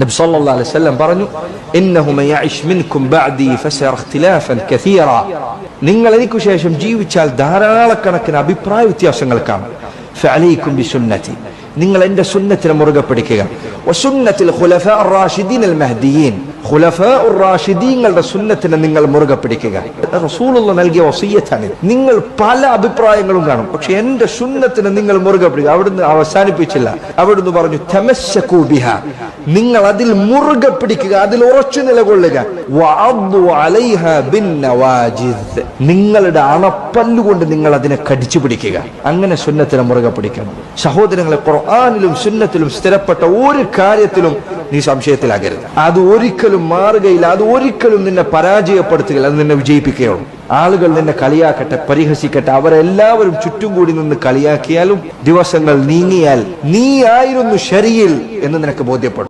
നബി സല്ലല്ലാഹു അലൈഹി വസല്ലം പറഞ്ഞു ഇന്നഹു മൻ യഇശ് മിൻകും ബഅദി ഫസയറ ഇഖ്തിലാഫൻ കസീറ നിങ്ങൾ എനിക്ക് ശേഷം ജീവിച്ചാൽ ധാരാളക്കണക്കിന് അഭിപ്രായ വ്യത്യാസങ്ങൾ കാണും ഫഅലൈക്കും ബിസുന്നതി നിങ്ങൾ എന്റെ സുന്നത്തിനെ മുറുകെ പിടിക്കുക വസുന്നത്തിൽ ഖുലഫാ റാഷിദീൻ അൽ മഹ്ദിയീൻ റാഷിദീങ്ങളുടെ സുന്നത്തിനെ നിങ്ങൾ മുറുകെ പിടിക്കുക. റസൂലുള്ള നൽകിയ വസീയത്താണ് നിങ്ങൾ പല അഭിപ്രായങ്ങളും കാണും. പക്ഷെ എന്റെ സുന്നത്തിനെ നിങ്ങൾ മുറുകെ പിടിക്കുക. അവിടുന്ന് അവസാനിപ്പിച്ചില്ല. അവിടുന്ന് പറഞ്ഞു തമസ്സകൂ ബിഹ. നിങ്ങൾ അതിൽ മുറുകെ പിടിക്കുക. അതിൽ ഉറച്ചു നിലകൊള്ളുക. നിങ്ങളുടെ അണപ്പല്ലുകൊണ്ട് നിങ്ങൾ അതിനെ കടിച്ചു പിടിക്കുക. അങ്ങനെ സുന്നത്തിനെ മുറുകെ പിടിക്കണം. സഹോദരങ്ങളെ ഖുർആാനിലും സുന്നത്തിലും സ്ഥിരപ്പെട്ട ഒരു കാര്യത്തിലും നീ സംശയത്തിലാകരുത്. അത് ഒരിക്കലും മാറുകയില്ല. അത് ഒരിക്കലും നിന്നെ പരാജയപ്പെടുത്തുകയില്ല. അത് നിന്നെ വിജയിപ്പിക്കുകയുള്ളൂ. ആളുകൾ നിന്നെ കളിയാക്കട്ടെ പരിഹസിക്കട്ടെ. അവരെല്ലാവരും ചുറ്റും കൂടി നിന്ന് കളിയാക്കിയാലും ദിവസങ്ങൾ നീങ്ങിയാൽ നീ ആയിരുന്നു ശരിയിൽ എന്ന് നിനക്ക് ബോധ്യപ്പെടും.